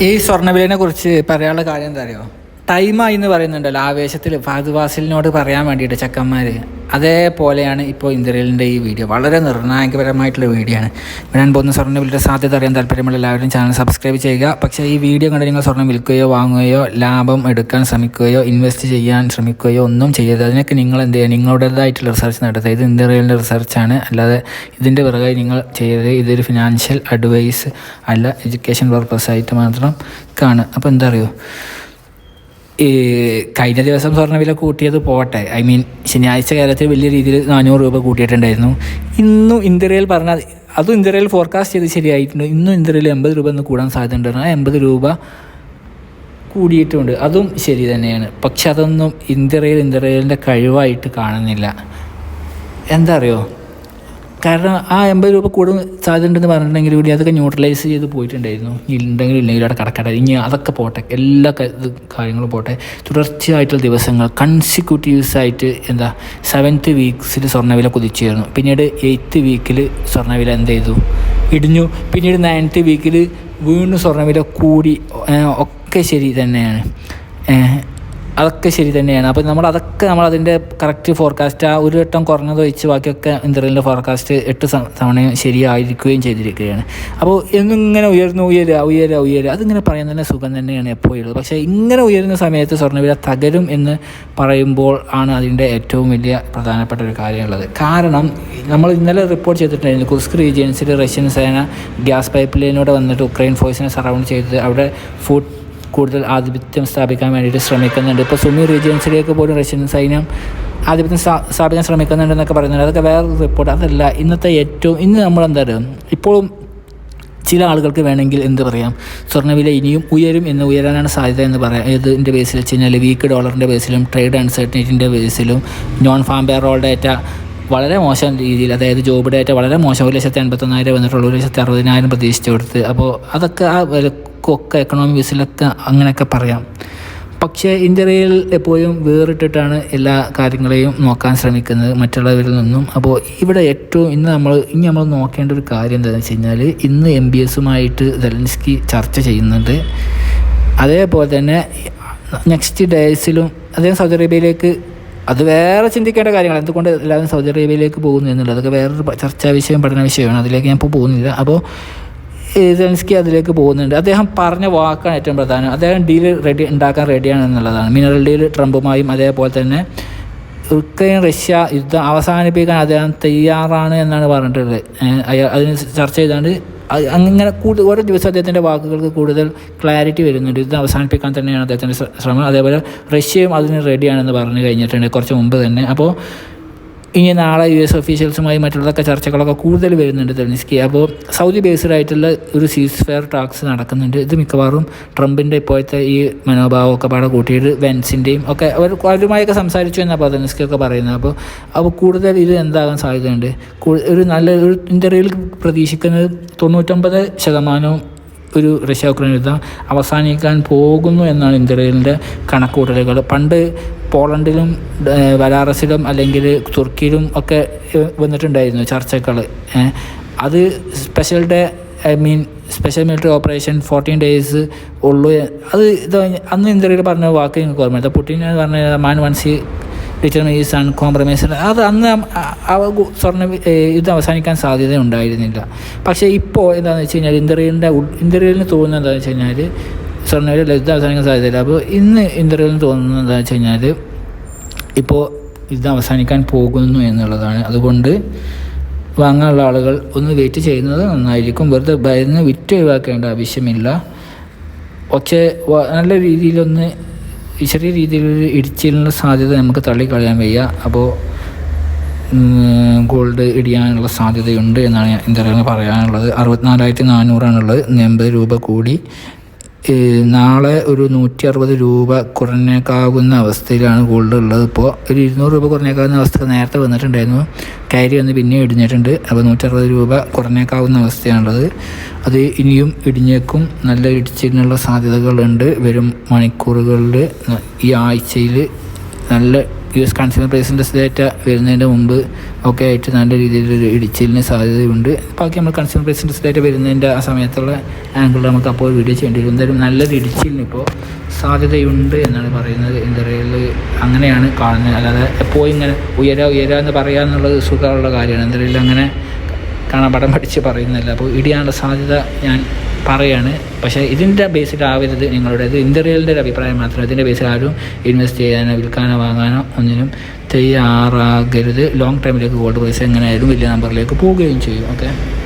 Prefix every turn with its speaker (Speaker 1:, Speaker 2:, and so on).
Speaker 1: ഈ സ്വർണവിലനെ കുറിച്ച് പറയാനുള്ള കാര്യം എന്താ അറിയോ ടൈമായി എന്ന് പറയുന്നുണ്ടല്ലോ ആവേശത്തിൽ ഫഹദ് വാസിലിനോട് പറയാൻ വേണ്ടിയിട്ട് ചെക്കന്മാർ അതേപോലെയാണ് ഇപ്പോൾ ഇന്ത്യയിലിന്റെ ഈ വീഡിയോ. വളരെ നിർണായകപരമായിട്ടുള്ള വീഡിയോ ആണ്. ഞാൻ പോകുന്ന സ്വർണ വിലയുടെ സാധ്യത അറിയാൻ താല്പര്യമുള്ള എല്ലാവരും ചാനൽ സബ്സ്ക്രൈബ് ചെയ്യുക. പക്ഷേ ഈ വീഡിയോ കണ്ട് നിങ്ങൾ സ്വർണം വിൽക്കുകയോ വാങ്ങുകയോ ലാഭം എടുക്കാൻ ശ്രമിക്കുകയോ ഇൻവെസ്റ്റ് ചെയ്യാൻ ശ്രമിക്കുകയോ ഒന്നും ചെയ്യരുത്. അതിനൊക്കെ നിങ്ങൾ എന്ത് ചെയ്യുക നിങ്ങളുടേതായിട്ടുള്ള റിസർച്ച് നടത്തുക. ഇത് ഇന്ത്യയിലെ റിസർച്ചാണ് അല്ലാതെ ഇതിന്റെ പിറകെ നിങ്ങൾ ചെയ്യരുത്. ഇതൊരു ഫിനാൻഷ്യൽ അഡ്വൈസ് അല്ല എഡ്യൂക്കേഷൻ പർപ്പസ് ആയിട്ട് മാത്രം കാണുക. അപ്പോൾ എന്താ അറിയോ? ഈ കഴിഞ്ഞ ദിവസം സ്വർണവില കൂട്ടിയത് പോട്ടെ ഐ മീൻ ശനിയാഴ്ച കേരളത്തിൽ വലിയ രീതിയിൽ നാനൂറ് രൂപ കൂട്ടിയിട്ടുണ്ടായിരുന്നു. ഇന്നും ഇന്ത്യയിൽ പറഞ്ഞാൽ അതും ഇന്ത്യയിൽ ഫോർകാസ്റ്റ് ചെയ്ത് ശരിയായിട്ടുണ്ട്. ഇന്നും ഇന്ത്യയിൽ എൺപത് രൂപ ഒന്ന് കൂടാൻ സാധ്യതയുണ്ട്. ആ എൺപത് രൂപ കൂടിയിട്ടുണ്ട്. അതും ശരി തന്നെയാണ്. പക്ഷെ അതൊന്നും ഇന്ത്യയിൽ ഇന്ത്യയിലിന്റെ കഴിവായിട്ട് കാണുന്നില്ല. എന്താ അറിയോ? കാരണം ആ എൺപത് രൂപ കൂടും സാധ്യതയുണ്ടെന്ന് പറഞ്ഞിട്ടുണ്ടെങ്കിൽ കൂടി അതൊക്കെ ന്യൂട്രലൈസ് ചെയ്ത് പോയിട്ടുണ്ടായിരുന്നു. ഉണ്ടെങ്കിലും ഇല്ലെങ്കിൽ അവിടെ കടക്കട്ടെ ഇനി അതൊക്കെ പോട്ടെ. എല്ലാ കാര്യങ്ങളും പോട്ടെ. തുടർച്ചയായിട്ടുള്ള ദിവസങ്ങൾ കൺസിക്യൂട്ടീവ്സ് ആയിട്ട് എന്താ സെവൻത്ത് വീക്സിൽ സ്വർണവില കുതിച്ചായിരുന്നു പിന്നീട് എയ്ത്ത് വീക്കിൽ സ്വർണവില എന്ത് ചെയ്തു? ഇടിഞ്ഞു. പിന്നീട് നയൻത്ത് വീക്കിൽ വീണ്ടും സ്വർണവില കൂടി ഒക്കെ ശരി തന്നെയാണ്. അതൊക്കെ ശരി തന്നെയാണ്. അപ്പോൾ നമ്മൾ അതൊക്കെ നമ്മൾ അതിന്റെ കറക്റ്റ് ഫോർകാസ്റ്റ് ആ ഒരു വട്ടം കുറഞ്ഞത് ഒഴിച്ച് ബാക്കിയൊക്കെ ഇന്ദ്രലിന്റെ ഫോർകാസ്റ്റ് എട്ട് തവണയും ശരിയായിരിക്കുകയും ചെയ്തിരിക്കുകയാണ്. അപ്പോൾ എന്നും ഇങ്ങനെ ഉയർന്നു ഉയരുക ഉയരുക ഉയരുക. അതിങ്ങനെ പറയാൻ തന്നെ സുഖം തന്നെയാണ് എപ്പോഴുള്ളത് പക്ഷേ ഇങ്ങനെ ഉയരുന്ന സമയത്ത് സ്വർണവില തകരും എന്ന് പറയുമ്പോൾ ആണ് അതിന്റെ ഏറ്റവും വലിയ പ്രധാനപ്പെട്ട ഒരു കാര്യമുള്ളത്. കാരണം നമ്മൾ ഇന്നലെ റിപ്പോർട്ട് ചെയ്തിട്ടുണ്ടായിരുന്നു കുസ്ക് റീജിയൻസിൽ റഷ്യൻ സേന ഗ്യാസ് പൈപ്പ് ലൈനിലൂടെ വന്നിട്ട് ഉക്രൈൻ ഫോഴ്സിനെ സറൗണ്ട് ചെയ്ത് അവിടെ ഫുഡ് കൂടുതൽ ആധിപത്യം സ്ഥാപിക്കാൻ വേണ്ടിയിട്ട് ശ്രമിക്കുന്നുണ്ട്. ഇപ്പോൾ സുമി റീജിയൻസിലേക്ക് പോലും റഷ്യൻ സൈന്യം ആധിപത്യം സ്ഥാ- സ്ഥാപിക്കാൻ ശ്രമിക്കുന്നുണ്ടെന്നൊക്കെ പറയുന്നുണ്ട്. അതൊക്കെ വേറെ റിപ്പോർട്ട് അതല്ല ഇന്നത്തെ ഏറ്റവും ഇന്ന് നമ്മൾ എന്താ പറയുക ഇപ്പോഴും ചില ആളുകൾക്ക് വേണമെങ്കിൽ എന്ത് പറയാം സ്വർണവില ഇനിയും ഉയരും എന്ന് ഉയരാനാണ് സാധ്യത എന്ന് പറയാം. ഏതിന്റെ ബേസിൽ വെച്ച് കഴിഞ്ഞാൽ വീക്ക് ഡോളറിന്റെ ബേസിലും ട്രേഡ് അൺസർട്ടനിറ്റിന്റെ ബേസിലും നോൺ ഫാം പേറോൾ ഡേറ്റ വളരെ മോശം രീതിയിൽ അതായത് ജോബ് ഡേറ്റ വളരെ മോശം. ഒരു ലക്ഷത്തി എൺപത്തൊന്നായിരം വന്നിട്ടുള്ളൂ ഒരു ലക്ഷത്തി അറുപതിനായിരം പ്രതീക്ഷിച്ചു കൊടുത്ത്. അപ്പോൾ അതൊക്കെ ആ വിലക്കൊക്കെ എക്കണോമി ബേസിലൊക്കെ അങ്ങനെയൊക്കെ പറയാം. പക്ഷേ ഇന്ത്യയിൽ എപ്പോഴും വേറിട്ടിട്ടാണ് എല്ലാ കാര്യങ്ങളെയും നോക്കാൻ ശ്രമിക്കുന്നത് മറ്റുള്ളവരിൽ നിന്നും. അപ്പോൾ ഇവിടെ ഏറ്റവും ഇന്ന് നമ്മൾ ഇനി നമ്മൾ നോക്കേണ്ട ഒരു കാര്യം എന്താണെന്ന് വെച്ച് കഴിഞ്ഞാൽ ഇന്ന് എം ബി എസുമായിട്ട് സെലൻസ്കി ചർച്ച ചെയ്യുന്നുണ്ട്. അതേപോലെ തന്നെ നെക്സ്റ്റ് ഡേയ്സിലും അദ്ദേഹം സൗദി അറേബ്യയിലേക്ക് അത് വേറെ ചിന്തിക്കേണ്ട കാര്യങ്ങൾ എന്തുകൊണ്ട് എല്ലാവരും സൗദി അറേബ്യയിലേക്ക് പോകുന്നു എന്നുള്ളത്. അതൊക്കെ വേറൊരു ചർച്ചാ വിഷയം പഠന വിഷയമാണ്. അതിലേക്ക് ഞാൻ ഇപ്പോൾ പോകുന്നില്ല. അപ്പോൾ സെലൻസ്കി അതിലേക്ക് പോകുന്നുണ്ട്. അദ്ദേഹം പറഞ്ഞ വാക്കാണ് ഏറ്റവും പ്രധാനം. അദ്ദേഹം ഡീൽ റെഡി ഉണ്ടാക്കാൻ റെഡിയാണ് എന്നുള്ളതാണ്. മിനറൽ ഡീൽ ട്രംപുമായും അതേപോലെ തന്നെ ഉക്രൈൻ റഷ്യ യുദ്ധം അവസാനിപ്പിക്കാൻ അദ്ദേഹം തയ്യാറാണ് എന്നാണ് പറഞ്ഞിട്ടുള്ളത്. അയാൾ അതിന് ചർച്ച ചെയ്താണ്ട് അങ്ങനെ കൂടുതൽ ഓരോ ദിവസം അദ്ദേഹത്തിന്റെ വാക്കുകൾക്ക് കൂടുതൽ ക്ലാരിറ്റി വരുന്നുണ്ട്. ഇത് അവസാനിപ്പിക്കാൻ തന്നെയാണ് അദ്ദേഹത്തിന്റെ ശ്രമം. അതേപോലെ റഷ്യയും അതിന് റെഡിയാണെന്ന് പറഞ്ഞു കഴിഞ്ഞിട്ടുണ്ട് കുറച്ച് മുമ്പ് തന്നെ. അപ്പോൾ ഇനി നാളെ യു എസ് ഒഫീഷ്യൽസുമായി മറ്റുള്ളതൊക്കെ ചർച്ചകളൊക്കെ കൂടുതൽ വരുന്നുണ്ട് തെളിനിസ്കി അപ്പോൾ സൗദി ബേസ്ഡ് ആയിട്ടുള്ള ഒരു സീസ് ഫെയർ ടാക്സ് നടക്കുന്നുണ്ട്. ഇത് മിക്കവാറും ട്രംപിന്റെ ഇപ്പോഴത്തെ ഈ മനോഭാവമൊക്കെ പാടെ കൂട്ടിയിട്ട് വെൻസിന്റെയും ഒക്കെ അവർ അവരുമായൊക്കെ സംസാരിച്ചു എന്നാണ് തെളിനിസ്കി ഒക്കെ പറയുന്നത്. അപ്പോൾ അപ്പോൾ കൂടുതൽ ഇത് എന്താകാൻ സാധ്യതയുണ്ട്? ഒരു നല്ല ഒരു ഇന്റർവ്യൂവിൽ പ്രതീക്ഷിക്കുന്നത് തൊണ്ണൂറ്റൊമ്പത് ശതമാനവും ഒരു റഷ്യ ഉക്രൈൻ യുദ്ധം അവസാനിക്കാൻ പോകുന്നു എന്നാണ് ഇന്ത്യയിലെ കണക്കുകൂട്ടലുകൾ. പണ്ട് പോളണ്ടിലും ബലാറസിലും അല്ലെങ്കിൽ തുർക്കിയിലും ഒക്കെ വന്നിട്ടുണ്ടായിരുന്നു ചർച്ചകൾ. അത് special day I mean special military operation fourteen days ഉള്ളൂ. അത് ഇത് അന്ന് ഇന്ത്യയിൽ പറഞ്ഞ വാക്ക് നിങ്ങൾക്ക് ഓർമ്മ പുട്ടിൻ പറഞ്ഞ മാൻ വൺസി ഡിറ്റർമീസ് ആൻഡ് കോംപ്രമൈസ് അത് അന്ന് സ്വർണ യുദ്ധം അവസാനിക്കാൻ സാധ്യത ഉണ്ടായിരുന്നില്ല. പക്ഷേ ഇപ്പോൾ എന്താണെന്ന് വെച്ച് കഴിഞ്ഞാൽ ഇന്ത്യയിലിന്റെ ഇന്ത്യയിൽ തോന്നുന്നത് എന്താണെന്ന് വെച്ച് കഴിഞ്ഞാൽ സ്വർണയുടെ യുദ്ധം അവസാനിക്കാൻ സാധ്യതയില്ല. അപ്പോൾ ഇന്ന് ഇന്ത്യയിൽ തോന്നുന്നത് എന്താണെന്ന് വെച്ച് കഴിഞ്ഞാൽ ഇപ്പോൾ യുദ്ധം അവസാനിക്കാൻ പോകുന്നു എന്നുള്ളതാണ്. അതുകൊണ്ട് വാങ്ങാനുള്ള ആളുകൾ ഒന്ന് വെയിറ്റ് ചെയ്യുന്നത് നന്നായിരിക്കും. വെറുതെ ഭയന്ന് വിറ്റ് ഒഴിവാക്കേണ്ട ആവശ്യമില്ല. പക്ഷേ നല്ല രീതിയിലൊന്ന് ചെറിയ രീതിയിലൊരു ഇടിച്ചിലിനുള്ള സാധ്യത നമുക്ക് തള്ളിക്കളയാൻ വയ്യ. അപ്പോൾ ഗോൾഡ് ഇടിയാനുള്ള സാധ്യതയുണ്ട് എന്നാണ് എന്തായാലും പറയാനുള്ളത്. അറുപത്തിനാലായിരത്തി നാനൂറാണുള്ളത്. എൺപത് രൂപ കൂടി നാളെ ഒരു നൂറ്റി അറുപത് രൂപ കുറഞ്ഞേക്കാവുന്ന അവസ്ഥയിലാണ് ഗോൾഡ് ഉള്ളത് ഇപ്പോൾ ഒരു ഇരുന്നൂറ് രൂപ കുറഞ്ഞേക്കാവുന്ന അവസ്ഥ നേരത്തെ വന്നിട്ടുണ്ടായിരുന്നു. കയറി വന്ന് പിന്നെ ഇടിഞ്ഞിട്ടുണ്ട്. അപ്പോൾ നൂറ്ററുപത് രൂപ കുറഞ്ഞേക്കാവുന്ന അവസ്ഥയാണുള്ളത്. അത് ഇനിയും ഇടിഞ്ഞേക്കും. നല്ല ഇടിച്ചിലിനുള്ള സാധ്യതകളുണ്ട്. വരും മണിക്കൂറുകളിൽ ഈ ആഴ്ചയിൽ നല്ല യു എസ് കൺസ്യൂമർ പ്രൈസിന്റെ ഡേറ്റ വരുന്നതിന്റെ മുമ്പ് ഒക്കെ ആയിട്ട് നല്ല രീതിയിലൊരു ഇടിച്ചിലിന് സാധ്യതയുണ്ട്. ബാക്കി നമ്മൾ കൺസ്യൂമർ പ്രൈസിന്റെ ഡേറ്റ വരുന്നതിന്റെ ആ സമയത്തുള്ള ആംഗിൾ നമുക്ക് അപ്പോൾ വീഡിയോ ചെയ്യേണ്ടി വരും. എന്തായാലും നല്ലൊരു ഇടിച്ചിലിന് ഇപ്പോൾ സാധ്യതയുണ്ട് എന്നാണ് പറയുന്നത്. ഇന്ത്യയിൽ അങ്ങനെയാണ് കാണുന്നത്. അല്ലാതെ എപ്പോഴും ഇങ്ങനെ ഉയരാ ഉയരാ എന്ന് പറയുക എന്നുള്ളത് സുഖമുള്ള കാര്യമാണ്. എന്തായാലും അങ്ങനെ കാണാൻ പടം പഠിച്ച് പറയുന്നില്ല അപ്പോൾ ഇടിയാനുള്ള സാധ്യത ഞാൻ പറയാണ്. പക്ഷേ ഇതിന്റെ ബേസിലാവരുത് നിങ്ങളുടെ ഇത് ഇന്റർവ്യൂലിന്റെ ഒരു അഭിപ്രായം മാത്രം. ഇതിന്റെ ബേസിൽ ആരും ഇൻവെസ്റ്റ് ചെയ്യാനോ വിൽക്കാനോ വാങ്ങാനോ ഒന്നിനും തയ്യാറാകരുത്. ലോങ് ടൈമിലേക്ക് ഗോൾഡ് പ്രൈസ് എങ്ങനെയായാലും വലിയ നമ്പറിലേക്ക് പോവുകയും ചെയ്യും. ഓക്കെ